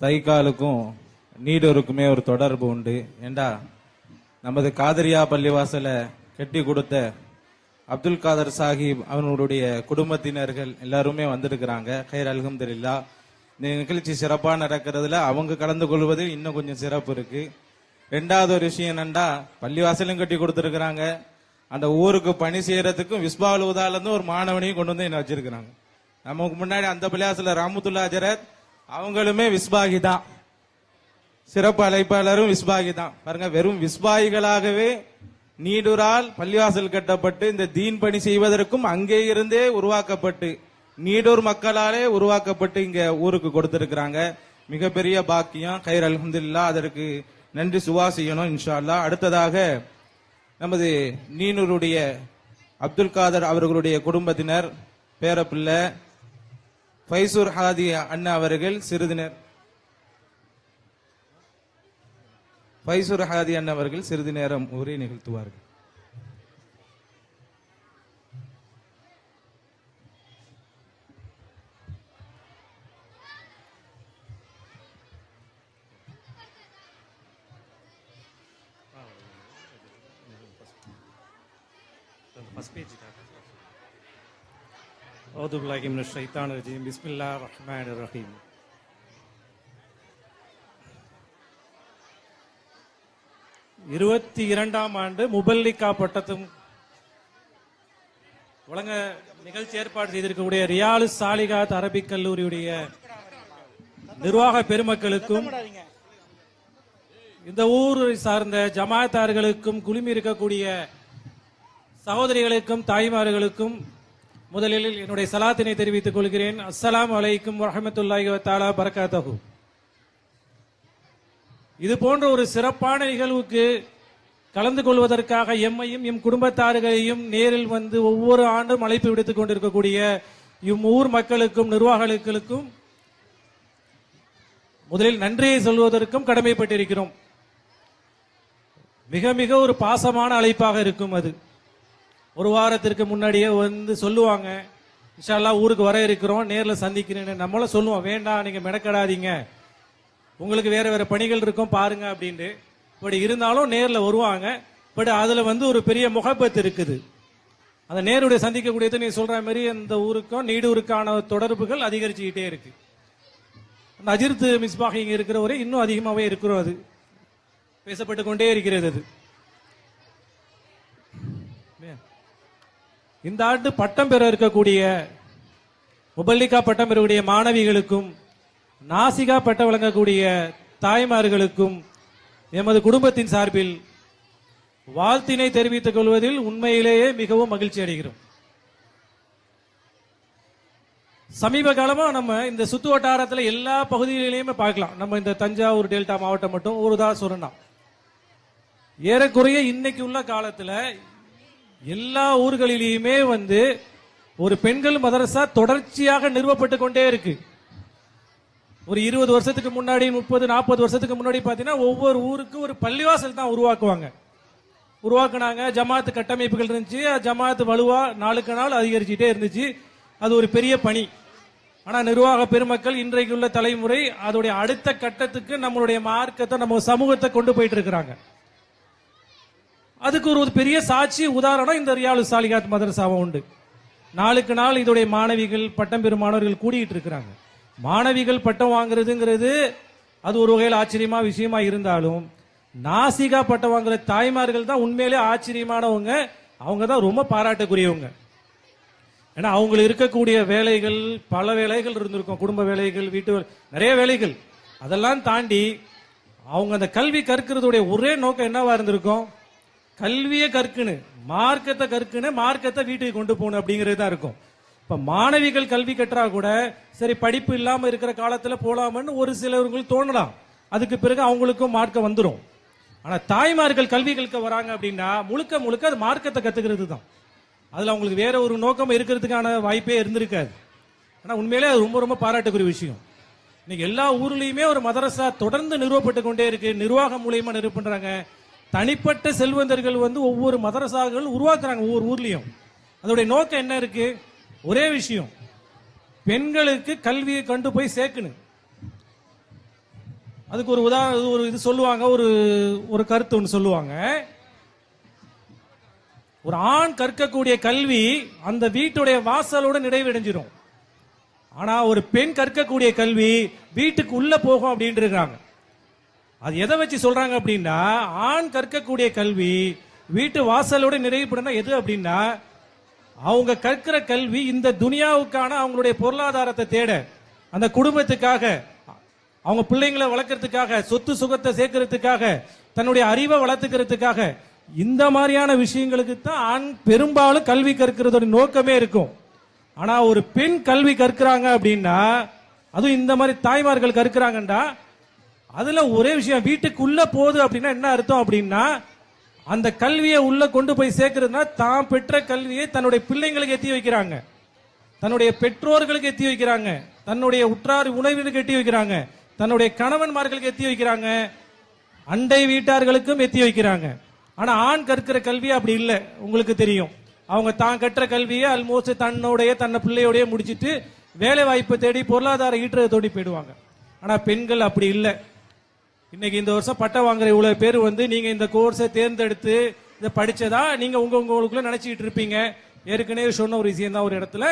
தைக்காலுக்கும் நீடூருக்குமே ஒரு தொடர்பு உண்டு. ஏண்டா? நமது காதரியா பள்ளிவாசல கட்டி கொடுத்த அப்துல் காதர் சாஹிப் அவர்களுடைய குடும்பத்தினர்கள் எல்லாருமே வந்திருக்கிறாங்க. கைர் அல்ஹம்துலில்லா. இந்த நிகழ்ச்சி சிறப்பாக நடக்கிறதுல அவங்க கலந்து கொள்வது இன்னும் கொஞ்சம் சிறப்பு இருக்கு. ரெண்டாவது ஒரு விஷயம் என்னண்டா? பள்ளிவாசலும் கட்டி கொடுத்துருக்குறாங்க. அந்த ஊருக்கு பணி செய்யறதுக்கும் விஸ்பால் ஒரு மாணவனையும் கொண்டு வந்து என்ன வச்சிருக்கிறாங்க. நமக்கு முன்னாடி அந்த பள்ளிவாசல ராமத்துல்லா அஜரத் அவங்களுமே விஸ்பாகி தான் சிறப்பு அழைப்பாளரும் விஸ்பாகி தான் பாருங்க வெறும் விஸ்பாகிகளாகவே நீடூரால் பள்ளிவாசல் கட்டப்பட்டு இந்த தீன் பணி செய்வதற்கும் அங்கே இருந்தே உருவாக்கப்பட்டு நீடூர் மக்களாலே உருவாக்கப்பட்டு இங்க ஊருக்கு கொடுத்திருக்கிறாங்க. மிகப்பெரிய பாக்கியம். கயிர் அலமதுல்லா அதற்கு நன்றி சுவா செய்யணும் இன்ஷால்லா அடுத்ததாக நமது நீனூருடைய அப்துல் காதர் அவர்களுடைய குடும்பத்தினர் பேரப்பிள்ளை ஃபைசூர் ஹாதி அண்ணா அவர்கள் சிறிது ஃபைசூர் ஹாதி அண்ணா அவர்கள் சிறிது நேரம் உரை நிகழ்த்துவார்கள் ஃபஸ்ட் பேஜ் أعوذ بالله من الشيطان الرجيم بسم الله الرحمن الرحيم இருபத்தி இரண்டாம் ஆண்டு முபல்லிகா பட்டத்தும் வழங்க நிகழ்ச்சி ஏற்பாடு செய்திருக்கக்கூடிய ரியாலு சாலிகாத் அரபிக் கல்லூரியுடைய நிர்வாக பெருமக்களுக்கும் இந்த ஊரை சார்ந்த ஜமாத்தார்களுக்கும் குழுமி இருக்கக்கூடிய சகோதரிகளுக்கும் தாய்மார்களுக்கும் முதலில் என்னுடைய சலாத்தினை தெரிவித்துக் கொள்கிறேன். அஸ்லாம் அலைக்கும் வரமத்துல்லாஹி வத்தாலா பரகாத்தகு இது போன்ற ஒரு சிறப்பான நிகழ்வுக்கு கலந்து கொள்வதற்காக எம்மையும் எம் குடும்பத்தார்களையும் நேரில் வந்து ஒவ்வொரு ஆண்டும் அழைப்பு விடுத்துக் கொண்டிருக்கக்கூடிய இம் ஊர் மக்களுக்கும் நிர்வாகிகளுக்கும் முதலில் நன்றியை சொல்வதற்கும் கடமைப்பட்டிருக்கிறோம். மிக மிக ஒரு பாசமான அழைப்பாக இருக்கும் அது. ஒரு வாரத்திற்கு முன்னாடியே வந்து சொல்லுவாங்க இன்ஷால்லா ஊருக்கு வர இருக்கிறோம் நேரில் சந்திக்கிறேன்னு. நம்மளும் சொல்லுவோம் வேண்டாம் நீங்கள் மெனக்கடாதீங்க. உங்களுக்கு வேறு வேறு பணிகள் இருக்கும் பாருங்க அப்படின்ட்டு. பட் இருந்தாலும் நேரில் வருவாங்க. பட் அதில் வந்து ஒரு பெரிய முகப்பத்து இருக்குது. அந்த நேருடைய சந்திக்கக்கூடியது நீ சொல்கிற மாதிரி அந்த ஊருக்கும் நீடூருக்கான தொடர்புகள் அதிகரிச்சுக்கிட்டே இருக்கு. அந்த அஜித் மிஸ்பாக இங்கே இருக்கிற வரை இன்னும் அதிகமாகவே இருக்கிறோம் அது. பேசப்பட்டு கொண்டே இருக்கிறது அது. இந்த ஆண்டு பட்டம் பெற இருக்கக்கூடிய முபல்லிகா பட்டம் பெறக்கூடிய மாணவிகளுக்கும் நாசிகா பட்டம் வழங்கக்கூடிய தாய்மார்களுக்கும் எமது குடும்பத்தின் சார்பில் வாழ்த்தினை தெரிவித்துக் கொள்வதில் உண்மையிலேயே மிகவும் மகிழ்ச்சி அடைகிறோம். சமீப காலமா நம்ம இந்த சுத்து வட்டாரத்தில் எல்லா பகுதிகளிலுமே பார்க்கலாம். நம்ம இந்த தஞ்சாவூர் டெல்டா மாவட்டம் மட்டும் ஒரு தான் சொல்லலாம் ஏறக்குறைய இன்னைக்கு உள்ள காலத்தில் எல்லா ஊர்களிலேயுமே வந்து ஒரு பெண்கள் மதரசா தொடர்ச்சியாக நிறுவப்பட்டு கொண்டே இருக்கு. ஒரு இருபது வருஷத்துக்கு முன்னாடி முப்பது நாற்பது வருஷத்துக்கு முன்னாடி பார்த்தீங்கன்னா ஒவ்வொரு ஊருக்கு ஒரு பள்ளிவாசல் தான் உருவாக்குவாங்க. உருவாக்குனாங்க ஜமாத்து கட்டமைப்புகள் இருந்துச்சு ஜமாத்து வலுவா நாளுக்கு நாள் அதிகரிச்சுட்டே இருந்துச்சு. அது ஒரு பெரிய பணி. ஆனா நிர்வாக பெருமக்கள் இன்றைக்கு உள்ள தலைமுறை அதோடைய அடுத்த கட்டத்துக்கு நம்மளுடைய மார்க்கத்தை நம்ம சமூகத்தை கொண்டு போயிட்டு இருக்கிறாங்க. அதுக்கு ஒரு பெரிய சாட்சி உதாரணம் இந்த ரியாலு சாலிகாத் மதரசாவும் உண்டு. நாளுக்கு நாள் இதோடைய மாணவிகள் பட்டம் பெறும் மாணவர்கள் கூடிட்டு இருக்கிறாங்க. மாணவிகள் பட்டம் வாங்குறதுங்கிறது அது ஒரு வகையில் ஆச்சரியமா விஷயமா இருந்தாலும் நாசிகா பட்டம் வாங்குற தாய்மார்கள் தான் உண்மையிலே ஆச்சரியமானவங்க. அவங்க தான் ரொம்ப பாராட்டக்கூடியவங்க ஏன்னா அவங்களுக்கு இருக்கக்கூடிய வேலைகள் பல வேலைகள் இருந்திருக்கும். குடும்ப வேலைகள் வீட்டு வேலை- நிறைய வேலைகள். அதெல்லாம் தாண்டி அவங்க அந்த கல்வி கற்கிறதுடைய ஒரே நோக்கம் என்னவா இருந்திருக்கும்? கல்வியை கற்குன்னு மார்க்கத்தை கற்குன்னு மார்க்கத்தை வீட்டுக்கு கொண்டு போகணும் அப்படிங்கிறது தான் இருக்கும். இப்ப மாணவிகள் கல்வி கற்றா கூட சரி படிப்பு இல்லாம இருக்கிற காலத்துல போலாமன்னு ஒரு சிலவர்களுக்கு தோணலாம். அதுக்கு பிறகு அவங்களுக்கும் மார்க்கம் வந்துடும் ஆனா தாய்மார்கள் கல்வி கற்க வராங்க அப்படின்னா முழுக்க முழுக்க அது மார்க்கத்தை கத்துக்கிறது தான். அதுல அவங்களுக்கு வேற ஒரு நோக்கம் இருக்கிறதுக்கான வாய்ப்பே இருந்திருக்காது. ஆனா உண்மையிலே அது ரொம்ப ரொம்ப பாராட்டுக்குரிய விஷயம். இன்னைக்கு எல்லா ஊர்லயுமே ஒரு மதரசா தொடர்ந்து நிறுவப்பட்டு கொண்டே இருக்கு. நிர்வாகம் மூலியமா நிறுவப்படுறாங்க தனிப்பட்ட செல்வந்தர்கள் வந்து ஒவ்வொரு மதரசாக்கள் உருவாக்குறாங்க ஒவ்வொரு ஊர்லேயும். அதோடைய நோக்கம் என்ன இருக்கு? ஒரே விஷயம். பெண்களுக்கு கல்வியை கண்டு போய் சேர்க்கணும். அதுக்கு ஒரு உதாரணம் ஒரு இது சொல்லுவாங்க ஒரு ஒரு கருத்து ஒன்று சொல்லுவாங்க. ஒரு ஆண் கற்கக்கூடிய கல்வி அந்த வீட்டுடைய வாசலோட நிறைவடைஞ்சிடும் ஆனா ஒரு பெண் கற்கக்கூடிய கல்வி வீட்டுக்கு உள்ள போகும் அப்படின்ட்டு இருக்காங்க அது எதை வச்சு சொல்றாங்க அப்படின்னா ஆண் கற்கக்கூடிய கல்வி வீட்டு வாசலோட நிறைவுபடுனா எது அப்படின்னா அவங்க கற்கிற கல்வி இந்த துனியாவுக்கான அவங்களுடைய பொருளாதாரத்தை தேட அந்த குடும்பத்துக்காக அவங்க பிள்ளைங்களை வளர்க்கறதுக்காக சொத்து சுகத்தை சேர்க்கறதுக்காக தன்னுடைய அறிவை வளர்த்துக்கிறதுக்காக இந்த மாதிரியான விஷயங்களுக்கு தான் ஆண் பெரும்பாலும் கல்வி கற்கிறதோட நோக்கமே இருக்கும். ஆனா ஒரு பெண் கல்வி கற்கிறாங்க அப்படின்னா அதுவும் இந்த மாதிரி தாய்மார்கள் கற்கிறாங்கன்னா அதுல ஒரே விஷயம். வீட்டுக்குள்ள போகுது அப்படின்னா என்ன அர்த்தம் அப்படின்னா அந்த கல்வியை உள்ள கொண்டு போய் சேர்க்கறதுனா தான் பெற்ற கல்வியை தன்னுடைய பிள்ளைங்களுக்கு எத்தி வைக்கிறாங்க. தன்னுடைய பெற்றோர்களுக்கு எத்தி வைக்கிறாங்க. தன்னுடைய உற்றார் உணவினருக்கு எட்டி வைக்கிறாங்க. தன்னுடைய கணவன்மார்களுக்கு எத்தி வைக்கிறாங்க. அண்டை வீட்டார்களுக்கும் எத்தி வைக்கிறாங்க. ஆனா ஆண் கற்கிற கல்வி அப்படி இல்லை. உங்களுக்கு தெரியும். அவங்க தான் கற்ற கல்வியை ஆல்மோஸ்ட் தன்னுடைய தன்னை பிள்ளையோடய முடிச்சிட்டு வேலை வாய்ப்பை தேடி பொருளாதார ஈட்டுறதை தேடி போயிடுவாங்க. ஆனா பெண்கள் அப்படி இல்லை. இன்னைக்கு இந்த வருஷம் பட்டம் வாங்குற இவ்வளவு பேர் வந்து நீங்க இந்த கோர்ஸை தேர்ந்தெடுத்து இதை படிச்சதா? நீங்க உங்க உங்களுக்குள்ள நினைச்சிட்டு இருப்பீங்க. ஏற்கனவே சொன்ன ஒரு விஷயம் தான் ஒரு இடத்துல.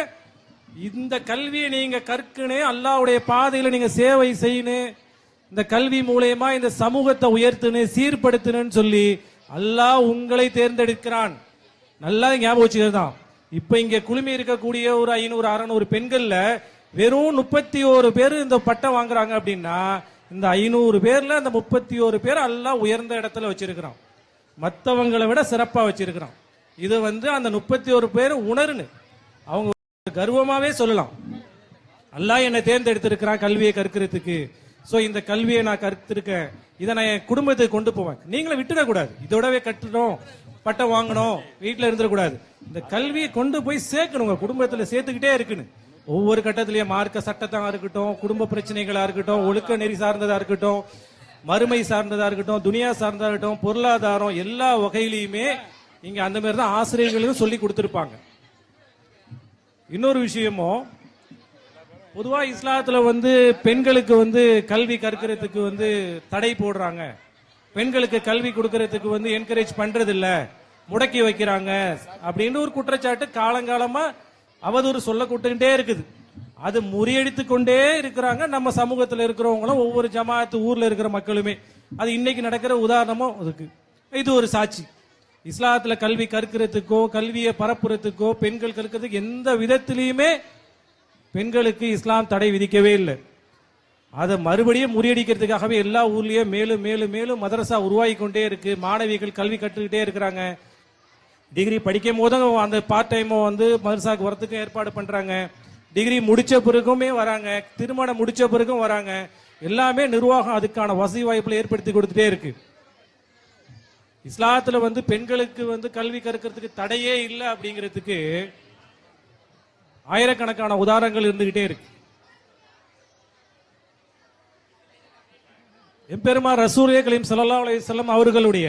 இந்த கல்வியை நீங்க கற்கனே அல்லாவுடைய பாதையில நீங்க சேவை செய்யணும். இந்த கல்வி மூலயமா இந்த சமூகத்தை உயர்த்தணும் சீர்படுத்தணும்னு சொல்லி அல்லாஹ் உங்களை தேர்ந்தெடுக்கிறான். நல்லா ஞாபகம் வச்சுக்கிறதான் இப்ப இங்க குழுமி இருக்கக்கூடிய ஒரு ஐநூறு அறநூறு பெண்கள்ல வெறும் முப்பத்தி ஓரு பேர் இந்த பட்டம் வாங்குறாங்க அப்படின்னா இந்த ஐநூறு பேர்ல அந்த முப்பத்தி ஓரு பேர் எல்லாம் உயர்ந்த இடத்துல வச்சிருக்கிறான். மற்றவங்களை விட சிறப்பா வச்சிருக்கிறான். இது வந்து அந்த முப்பத்தி ஒரு பேர் உணர்னு. அவங்க கர்வமாவே சொல்லலாம். அல்லாஹ் என்னை தேர்ந்தெடுத்திருக்கிறான் கல்வியை கற்கிறதுக்கு. சோ இந்த கல்வியை நான் கற்பிருக்கேன் இதை நான் என் குடும்பத்துக்கு கொண்டு போவேன். நீங்களும் விட்டுடக்கூடாது இதோடவே கட்டணும். பட்டம் வாங்கணும். வீட்டுல இருந்துடக்கூடாது இந்த கல்வியை கொண்டு போய் சேர்க்கணும். உங்க குடும்பத்துல சேர்த்துக்கிட்டே இருக்குன்னு. ஒவ்வொரு கட்டத்திலையும் மார்க்க சட்டத்தாக இருக்கட்டும் குடும்ப பிரச்சனைகளா இருக்கட்டும் ஒழுக்க நெறி சார்ந்ததா இருக்கட்டும் மறுமை சார்ந்ததா இருக்கட்டும் துனியா சார்ந்ததா இருக்கட்டும் பொருளாதாரம் எல்லா வகையிலையுமே இங்க அந்த மாதிரி தான் ஆசிரியர்களும் சொல்லி கொடுத்துருப்பாங்க. இன்னொரு விஷயமும் பொதுவாக இஸ்லாத்துல வந்து பெண்களுக்கு வந்து கல்வி கற்கிறதுக்கு வந்து தடை போடுறாங்க. பெண்களுக்கு கல்வி கொடுக்கறதுக்கு வந்து என்கரேஜ் பண்றது இல்ல முடக்கி வைக்கிறாங்க. அப்படின்னு ஒரு குற்றச்சாட்டு காலங்காலமா அவதூறு சொல்ல இருக்குது. அது முறியடித்து கொண்டே இருக்கிறாங்க. நம்ம சமூகத்தில் இருக்கிறவங்களும் ஒவ்வொரு ஜமாத்து ஊர்ல இருக்கிற மக்களுமே. அது இன்னைக்கு நடக்கிற உதாரணமும் இருக்கு இது ஒரு சாட்சி. இஸ்லாத்துல கல்வி கற்கிறதுக்கோ கல்வியை பரப்புறதுக்கோ பெண்கள் கற்கிறதுக்கு எந்த விதத்திலையுமே பெண்களுக்கு இஸ்லாம் தடை விதிக்கவே இல்லை. அதை மறுபடியும் முறியடிக்கிறதுக்காகவே எல்லா ஊர்லயும் மேலும் மேலும் மேலும் மதரசா உருவாகி கொண்டே இருக்கு. மாணவிகள் கல்வி கற்றுக்கிட்டே இருக்கிறாங்க. டிகிரி படிக்கும் போதும் அந்த பார்ட் டைமோ வந்து மதரசாக்கு வரத்துக்கும் ஏற்பாடு பண்ணுறாங்க டிகிரி முடித்த பிறகுமே வராங்க. திருமணம் முடித்த பிறகும் வராங்க. எல்லாமே நிர்வாகம் அதுக்கான வசதி வாய்ப்புகளை ஏற்படுத்தி கொடுத்துட்டே இருக்கு. இஸ்லாத்தில் வந்து பெண்களுக்கு வந்து கல்வி கற்கிறதுக்கு தடையே இல்லை அப்படிங்கிறதுக்கு ஆயிரக்கணக்கான உதாரணங்கள் இருந்துகிட்டே இருக்கு. எம்பெருமா ரசூலே கலீம் சல்லா அலையம் அவர்களுடைய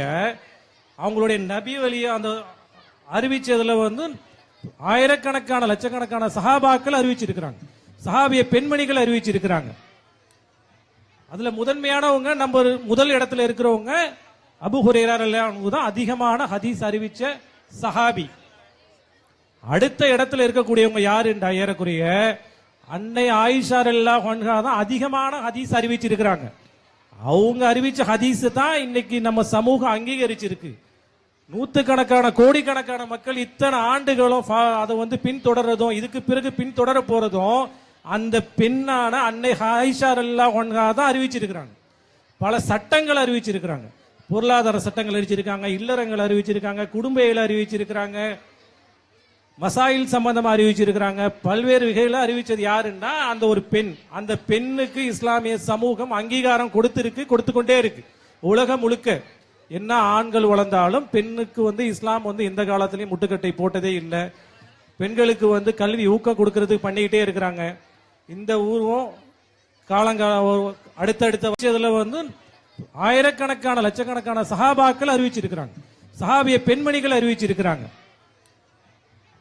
அவங்களுடைய நபி வழியை அந்த அறிவிச்சதுல வந்து ஆயிரக்கணக்கான லட்சக்கணக்கான சஹாபாக்கள் அறிவிச்சிருக்கிறாங்க. சஹாபிய பெண்மணிகள் அறிவிச்சிருக்கிறாங்க. அதுல முதன்மையானவங்க நம்ம முதல் இடத்துல இருக்கிறவங்க அபு ஹுரேரா தான் அதிகமான ஹதீஸ் அறிவிச்ச சஹாபி. அடுத்த இடத்துல இருக்கக்கூடியவங்க யாரு என்ற ஏறக்குறைய அன்னை ஆயிஷா எல்லா தான் அதிகமான ஹதீஸ் அறிவிச்சிருக்கிறாங்க. அவங்க அறிவிச்ச ஹதீஸ் தான் இன்னைக்கு நம்ம சமூகம் அங்கீகரிச்சிருக்கு. நூத்துக்கணக்கான கோடிக்கணக்கான மக்கள் இத்தனை ஆண்டுகளும் ஃபா- அதை வந்து பின்தொடர்றதும் இதுக்கு பிறகு பின்தொடர போறதும் அந்த பெண்ணான அன்னை ஆயிஷா அல்லா தான் அறிவிச்சிருக்கிறாங்க. பல சட்டங்கள் அறிவிச்சிருக்கிறாங்க. பொருளாதார சட்டங்கள் அறிவிச்சிருக்காங்க இல்லறங்கள் அறிவிச்சிருக்காங்க குடும்ப இயல் அறிவிச்சிருக்கிறாங்க மசாயில் சம்பந்தமா அறிவிச்சிருக்கிறாங்க. பல்வேறு வகையில் அறிவிச்சது யாருன்னா அந்த ஒரு பெண். அந்த பெண்ணுக்கு இஸ்லாமிய சமூகம் அங்கீகாரம் கொடுத்திருக்கு கொடுத்து கொண்டே இருக்கு. உலகம் முழுக்க. என்ன ஆண்கள் வளர்ந்தாலும் பெண்ணுக்கு வந்து இஸ்லாம் வந்து எந்த காலத்திலையும் முட்டுக்கட்டை போட்டதே இல்லை. பெண்களுக்கு வந்து கல்வி ஊக்கம் கொடுக்கறதுக்கு பண்ணிக்கிட்டே இருக்கிறாங்க. இந்த ஊர்வம் காலங்கால அடுத்தடுத்த வருஷத்துல வந்து ஆயிரக்கணக்கான லட்சக்கணக்கான சஹாபாக்கள் அறிவிச்சிருக்கிறாங்க. சஹாபிய பெண்மணிகள் அறிவிச்சிருக்கிறாங்க.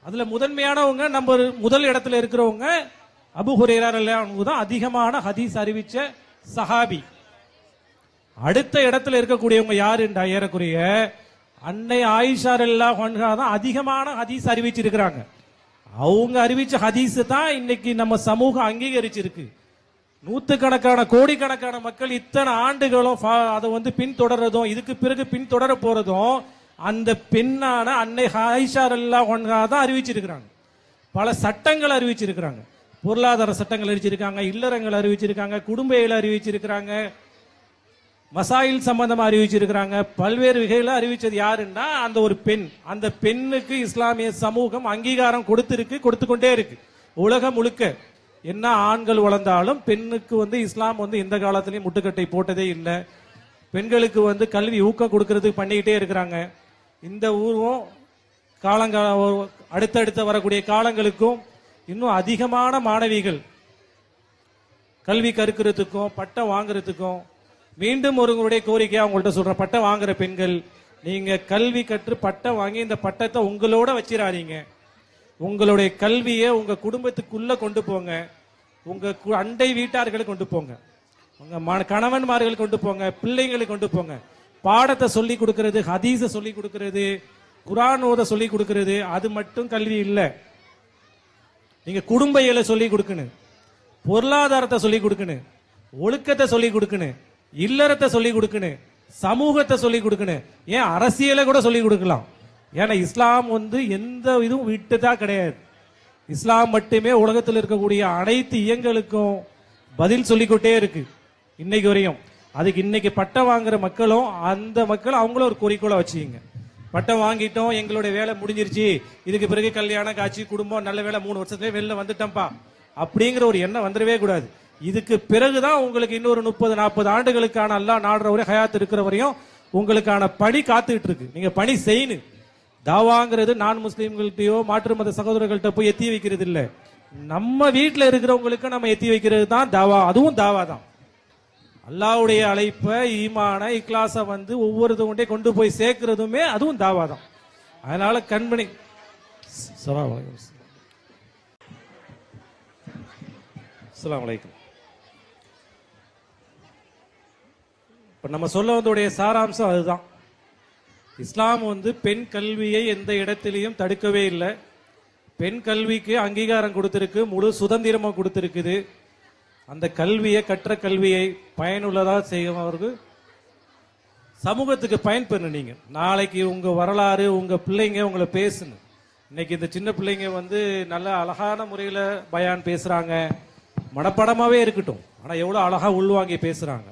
அதுல முதன்மையானவங்க நம்ம முதல் இடத்துல இருக்கிறவங்க அபு ஹுரேரா தான் அதிகமான ஹதீஸ் அறிவிச்ச சஹாபி. அடுத்த இடத்துல இருக்கக்கூடியவங்க யாருண்டா ஏறக்குறைய அன்னை ஆயிஷா எல்லாம் தான் அதிகமான ஹதீஸ் அறிவிச்சிருக்கிறாங்க. அவங்க அறிவிச்ச ஹதீஸ் தான் இன்னைக்கு நம்ம சமூகம் அங்கீகரிச்சிருக்கு. நூத்துக்கணக்கான கோடிக்கணக்கான மக்கள் இத்தனை ஆண்டுகளும் ஃபா- அதை வந்து பின்தொடர்றதும் இதுக்கு பிறகு பின்தொடர போறதும் அந்த பெண்ணான அன்னை ஆயிஷா எல்லாம் தான் அறிவிச்சிருக்கிறாங்க. பல சட்டங்கள் அறிவிச்சிருக்கிறாங்க. பொருளாதார சட்டங்கள் அறிவிச்சிருக்காங்க இல்லறங்கள் அறிவிச்சிருக்காங்க குடும்ப அறிவிச்சிருக்கிறாங்க. மசாயில் சம்பந்தமா அறிவிச்சிருக்கிறாங்க. பல்வேறு வகையில அறிவிச்சது யாருன்னா அந்த ஒரு பெண். அந்த பெண்ணுக்கு இஸ்லாமிய சமூகம் அங்கீகாரம் கொடுத்திருக்கு கொடுத்து கொண்டே இருக்கு. உலகம் முழுக்க என்ன ஆண்கள் வளர்ந்தாலும் பெண்ணுக்கு வந்து இஸ்லாம் வந்து இந்த காலத்திலயும் முட்டுக்கட்டை போட்டதே இல்லை. பெண்களுக்கு வந்து கல்வி ஊக்கம் கொடுக்கறதுக்கு பண்ணிக்கிட்டே இருக்கிறாங்க. இந்த ஊரும் காலங்கால அடுத்தடுத்த வரக்கூடிய காலங்களுக்கும் இன்னும் அதிகமான மாணவிகள் கல்வி கற்கிறதுக்கும் பட்டம் வாங்குறதுக்கும் மீண்டும் ஒருவங்களுடைய கோரிக்கையா உங்கள்ட்ட சொல்ற பட்டம் வாங்குற பெண்கள் நீங்க கல்வி கற்று பட்டம் வாங்கி இந்த பட்டத்தை உங்களோட வச்சிடாதீங்க உங்களுடைய கல்வியை உங்க குடும்பத்துக்குள்ள கொண்டு போங்க. உங்க கு- அண்டை வீட்டார்களை கொண்டு போங்க. உங்க கணவன்மார்கள் கொண்டு போங்க. பிள்ளைங்களை கொண்டு போங்க. பாடத்தை சொல்லி கொடுக்கறது ஹதீஸை சொல்லி கொடுக்கறது குரான் ஓத சொல்லி கொடுக்கறது அது மட்டும் கல்வி இல்லை. நீங்க குடும்ப இயலை சொல்லி கொடுக்கணும். பொருளாதாரத்தை சொல்லி கொடுக்கணும். ஒழுக்கத்தை சொல்லி கொடுக்கணும். இல்லறத்தை சொல்லி கொடுக்கணும் சமூகத்தை சொல்லி கொடுக்கணும் ஏன் அரசியலை கூட சொல்லி கொடுக்கலாம். ஏன்னா இஸ்லாம் வந்து எந்த இதுவும் விட்டுதா கிடையாது. இஸ்லாம் மட்டுமே உலகத்தில் இருக்கக்கூடிய அனைத்து இயங்களுக்கும் பதில் சொல்லிக்கொண்டே இருக்கு. இன்னைக்கு வரையும். அதுக்கு இன்னைக்கு பட்டம் வாங்குற மக்களும் அந்த மக்கள் அவங்களும் ஒரு குறிக்கோளை வச்சுக்கிங்க. பட்டம் வாங்கிட்டோம் எங்களுடைய வேலை முடிஞ்சிருச்சு இதுக்கு பிறகு கல்யாணம் காட்சி குடும்பம் நல்ல வேலை மூணு வருஷத்துலேயே வெளில வந்துட்டோம்ப்பா. அப்படிங்கிற ஒரு எண்ணம் வந்துடவே கூடாது. இதுக்கு பிறகுதான் உங்களுக்கு இன்னொரு முப்பது நாற்பது ஆண்டுகளுக்கான அல்லா நாடுற வரை ஹயாத் இருக்கிற வரையும் உங்களுக்கான பணி காத்துக்கிட்டு இருக்கு. நீங்க பணி செய்யணும். தாவாங்கிறது நான் முஸ்லீம்கள்ட்டையோ மாற்று மத சகோதரர்கள்ட்ட போய் எத்தி வைக்கிறது இல்லை. நம்ம வீட்டில் இருக்கிறவங்களுக்கு நம்ம எத்தி வைக்கிறது தான் தாவா. அதுவும் தாவா தான் அல்லாவுடைய அழைப்பை ஈமான இக்லாஸை வந்து ஒவ்வொருத்தவங்கள்ட்டே கொண்டு போய் சேர்க்கிறதுமே அதுவும் தாவா தான் அதனால கண்மணி சலாம் அலைக்கும். அஸ்ஸலாமு வலைக்கம் இப்போ நம்ம சொல்ல வந்தோடைய சாராம்சம் அதுதான். இஸ்லாம் வந்து பெண் கல்வியை எந்த இடத்திலையும் தடுக்கவே இல்லை. பெண் கல்விக்கு அங்கீகாரம் கொடுத்துருக்கு முழு சுதந்திரமும் கொடுத்துருக்குது. அந்த கல்வியை கற்ற கல்வியை பயனுள்ளதா செய்யவருக்கு சமூகத்துக்கு பயன்பெறணும் நீங்கள் நாளைக்கு உங்கள் வரலாறு உங்கள் பிள்ளைங்க உங்களை பேசணும் இன்னைக்கு இந்த சின்ன பிள்ளைங்க வந்து நல்ல அழகான முறையில் பயான் பேசுகிறாங்க மனப்படமாகவே இருக்கட்டும். ஆனால் எவ்வளோ அழகாக உள்வாங்கி பேசுகிறாங்க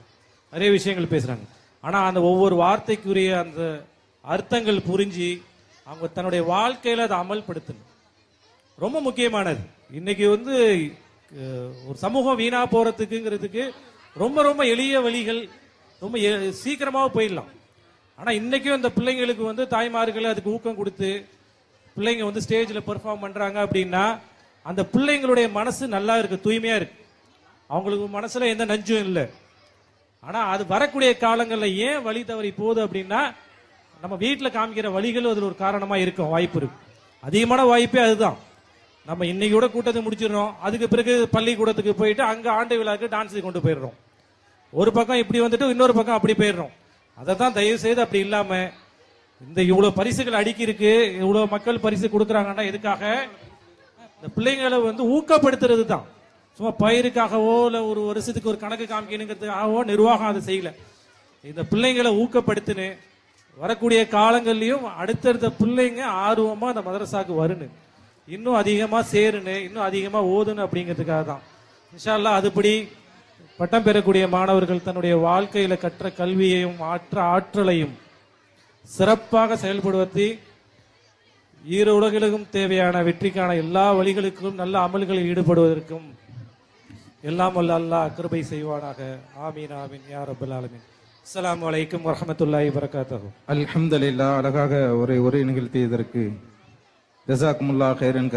நிறைய விஷயங்கள் பேசுறாங்க. ஆனா அந்த ஒவ்வொரு வார்த்தைக்குரிய அந்த அர்த்தங்கள் புரிஞ்சு அவங்க தன்னுடைய வாழ்க்கையில அதை அமல்படுத்தணும். ரொம்ப முக்கியமானது. இன்னைக்கு வந்து ஒரு சமூகம் வீணா போறதுக்குங்கிறதுக்கு ரொம்ப ரொம்ப எளிய வழிகள் ரொம்ப சீக்கிரமாக போயிடலாம். ஆனால் இன்றைக்கும் இந்த பிள்ளைங்களுக்கு வந்து தாய்மார்கள் அதுக்கு ஊக்கம் கொடுத்து பிள்ளைங்க வந்து ஸ்டேஜில் பெர்ஃபார்ம் பண்ணுறாங்க அப்படின்னா அந்த பிள்ளைங்களுடைய மனசு நல்லா இருக்குது தூய்மையாக இருக்குது அவங்களுக்கு மனசில் எந்த நஞ்சும் இல்லை. ஆனா அது வரக்கூடிய காலங்கள்ல ஏன் வழி தவறி போகுது அப்படின்னா நம்ம வீட்டுல காமிக்கிற வழிகளும் அதுல ஒரு காரணமா இருக்கும் வாய்ப்பு இருக்கு. அதிகமான வாய்ப்பே அதுதான். நம்ம இன்னைக்கு கூட்டத்தை முடிச்சிடுறோம். அதுக்கு பிறகு பள்ளிக்கூடத்துக்கு போயிட்டு அங்க ஆண்டு விழாக்கு டான்ஸுக்கு கொண்டு போயிடுறோம். ஒரு பக்கம் இப்படி வந்துட்டு இன்னொரு பக்கம் அப்படி போயிடுறோம். அதை தான் தயவு செய்து அப்படி இல்லாம இந்த இவ்வளவு பரிசுகள் அடுக்கி இருக்கு இவ்வளவு மக்கள் பரிசு கொடுக்குறாங்கன்னா எதுக்காக? இந்த பிள்ளைங்களை வந்து ஊக்கப்படுத்துறது தான் சும்மா பயிருக்காகவோ இல்லை ஒரு வருஷத்துக்கு ஒரு கணக்கு காமிக்கணுங்கிறதுக்காகவோ நிர்வாகம் அதை செய்யல. இந்த பிள்ளைங்களை ஊக்கப்படுத்தினு வரக்கூடிய காலங்கள்லையும் அடுத்தடுத்த பிள்ளைங்க ஆர்வமா அந்த மதரசாவுக்கு வரணும் இன்னும் அதிகமா சேருன்னு இன்னும் அதிகமா ஓதுன்னு அப்படிங்கிறதுக்காக தான். இன்ஷால்லா அல்லாஹ் அதுபடி பட்டம் பெறக்கூடிய மாணவர்கள் தன்னுடைய வாழ்க்கையில கற்ற கல்வியையும் ஆற்ற ஆற்றலையும் சிறப்பாக செயல்படுவதை ஈர உலகிலும் தேவையான வெற்றிக்கான எல்லா வழிகளுக்கும் நல்ல அமல்களில் ஈடுபடுவதற்கும் எல்லாம் வல்ல அல்லாஹ் கிருபை செய்வானாக. ஆமீன் ஆமீன். யா ரபுல் ஆலமீன். அஸ்லாம் வலைக்கும் வரமத்துல்லாஹி வரகாத்தஹு அல்ஹம்துலில்லாஹ் அழகாக ஒரு ஒரே நிகழ்த்தியதற்கு ஜசாக்குமுல்லா ஹைரன்